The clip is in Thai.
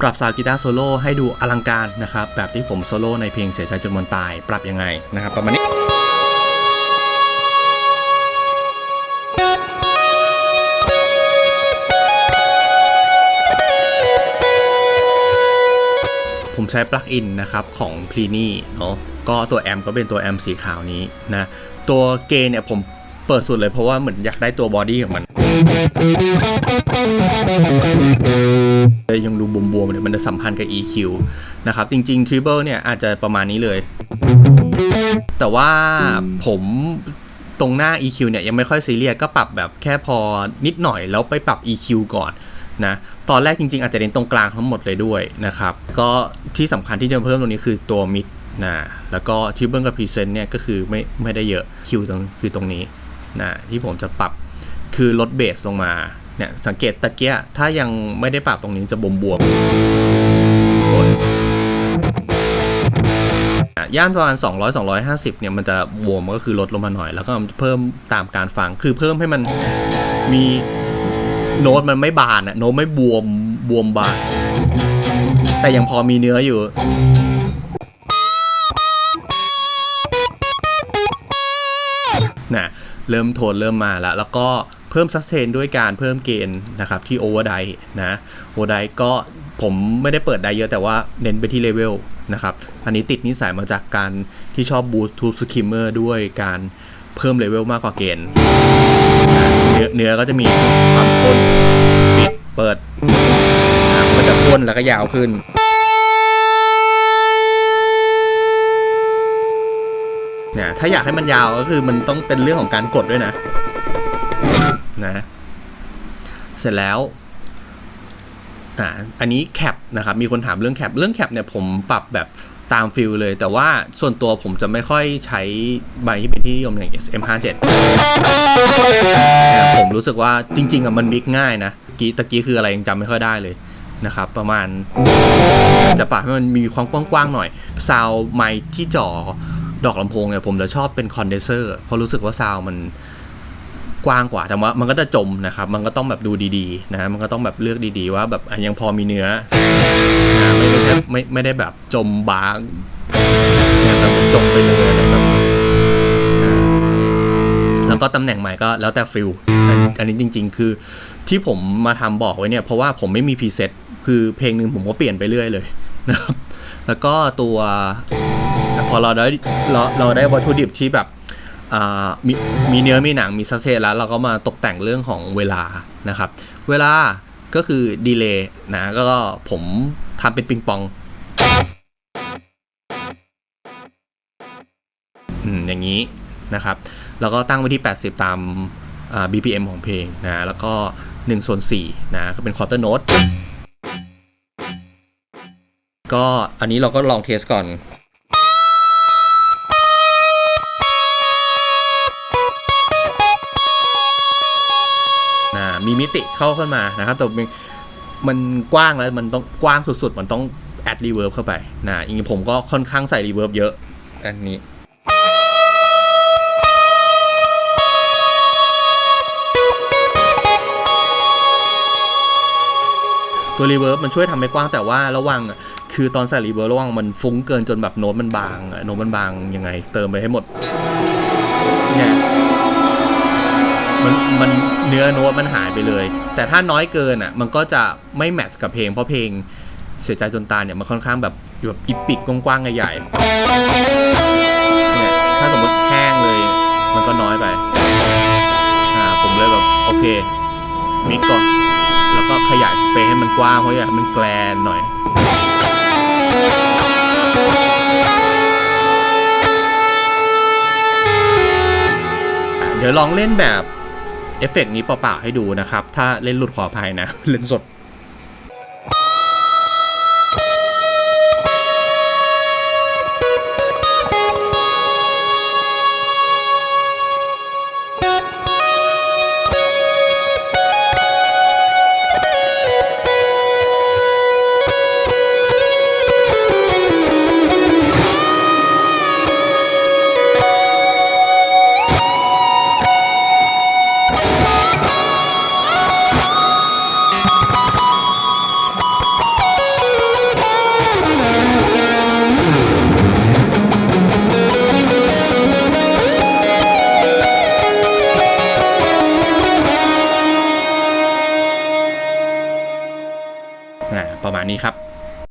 ปรับซาวกีตาร์โซโล่ให้ดูอลังการนะครับแบบที่ผมโซโล่ในเพลงเสียใจจนวันตาย ปรับยังไงนะครับประมาณนี้ผมใช้ปลั๊กอินนะครับของ p l i n y เนาะก็ตัวแอมก็เป็นตัวแอมสีขาวนี้นะ ตัวเกนเนี่ยผมเปิดสุดเลยเพราะว่าเหมือนอยากได้ตัวบอดี้ของมัน ยังดูบวมๆเนี่ยมันจะสัมพันธ์กับ EQ นะครับ จริงๆ Treble เนี่ยอาจจะประมาณนี้เลย แต่ว่าผมตรงหน้า EQ เนี่ยยังไม่ค่อยซีเรียสก็ปรับแบบแค่พอนิดหน่อยแล้วไปปรับ EQ ก่อนนะตอนแรกจริงๆ อาจจะเน้นตรงกลางทั้งหมดเลยด้วยนะครับ ก็ที่สำคัญที่จะเพิ่มตรงนี้คือตัวมิดนะแล้วก็ที่เบิ้งกับพรีเซนต์เนี่ยก็คือไม่ไม่ได้เยอะคิวตรงคือตรงนี้นะที่ผมจะปรับ คือลดเบสลงมาเนี่ยสังเกตตะเกียถ้ายังไม่ได้ปรับตรงนี้จะบวมบวมกดอะย่านประมาณ 200 250 เนี่ยมันจะบวมก็คือลดลงมาหน่อย แล้วก็เพิ่มตามการฟังคือเพิ่มให้มันมีโน้ตมันไม่บานอะโน้ตไม่บวมบวมบาน แต่ยังพอมีเนื้ออยู่นะเริ่มโทนเริ่มมาแล้ว แล้วก็ พิ่มซัสเทนด้วยการเพิ่มเกณฑ์นะครับที่โอเวอร์ไดนะโอเวอร์ไดก็ผมไม่ได้เปิดไดเยอะแต่ว่าเน้นไปที่เลเวลนะครับ อันนี้ติดนิสัยมาจากการที่ชอบบูสต์ทูสคิมเมอร์ด้วยการเพิ่มเลเวลมากกว่าเกณฑ์นะเนื้อเนื้อก็จะมีความข้นปิดเปิดนะมันก็จะข้นแล้วก็ยาวขึ้นเนี่ยถ้าอยากให้มันยาวก็คือมันต้องเป็นเรื่องของการกดด้วยนะ นะ เสร็จแล้วอ่าอันนี้แคปนะครับ มีคนถามเรื่องแคป เรื่องแคปเนี่ยผมปรับแบบตามฟิลเลย แต่ว่าส่วนตัวผมจะไม่ค่อยใช้ใบที่เป็นที่นิยมอย่าง SM57 เนี่ยผมรู้สึกว่าจริง ๆอะมันมิกง่ายนะกี้ตะกี้คืออะไรยังจำไม่ค่อยได้เลยนะครับ ประมาณ จะปรับให้มันมีความกว้างๆหน่อย ซาวไม์ที่จ่อดอกลำโพงเนี่ยผมจะชอบเป็นคอนเดนเซอร์เพราะรู้สึกว่าซาวมัน กว้างกว่าแต่ว่ามันก็จะจมนะครับมันก็ต้องแบบดูดีๆนะมันก็ต้องแบบเลือกดีๆว่าแบบยังพอมีเนื้อนะไม่ไม่ใช่ไม่ไม่ได้แบบจมบางเนี่ยแบบจมไปเลยอะไรแบแล้วก็ตำแหน่งใหม่ก็แล้วแต่ฟิลอันนี้จริง ๆ คือที่ผมมาทำบอกไว้เนี่ยเพราะว่าผมไม่มีพรีเซ็ตคือเพลงหนึ่งผมก็เปลี่ยนไปเรื่อยเลยนะครับแล้วก็ตัวพอเราได้เราเราได้วัตถุดิบที่แบบ มีมีเนื้อมีหนังมีซัสเซแล้วเราก็มาตกแต่งเรื่องของเวลานะครับ เวลาก็คือดีเลย์นะก็ผมทำเป็นปิงปองอย่างนี้นะครับ แล้วก็ตั้งไว้ที่ 80 ตาม BPM ของเพลงนะ แล้วก็1ส่วน4นะก็เป็นควอเตอร์โน้ตก็อันนี้เราก็ลองเทสก่อน มีมิติเข้าขึ้นมานะครับแต่มันมันกว้างแล้วมันต้องกว้างสุดๆ มันต้องแอดรีเวิร์บเข้าไปนะอย่างนี้ผมก็ค่อนข้างใส่รีเวิร์บเยอะ อันนี้ตัวรีเวิร์บมันช่วยทำให้กว้างแต่ว่าระวังคือตอนใส่รีเวิร์บระวังมันฟุ้งเกินจนแบบโน้ตมันบางโน้ตมันบางยังไง เติมไปให้หมดเนี่ย มันมันเนื้อโน้ตมันหายไปเลย แต่ถ้าน้อยเกินอะมันก็จะไม่แมทช์กับเพลงเพราะเพลงเสียใจจนตายเนี่ยมันค่อนข้างแบบแบบอีปิกกว้างๆใหญ่ๆเนี่ยถ้าสมมติแห้งเลย มันก็น้อยไปอ่าผมเลยแบบโอเคมิกก่อนแล้วก็ขยายสเปซให้มันกว้างเพราะอยากให้มันแกลนหน่อยเดี๋ยวลองเล่นแบบ เอฟเฟกต์นี้เปล่าๆให้ดูนะครับ ถ้าเล่นหลุดขออภัยนะ เล่นสด นี้ครับ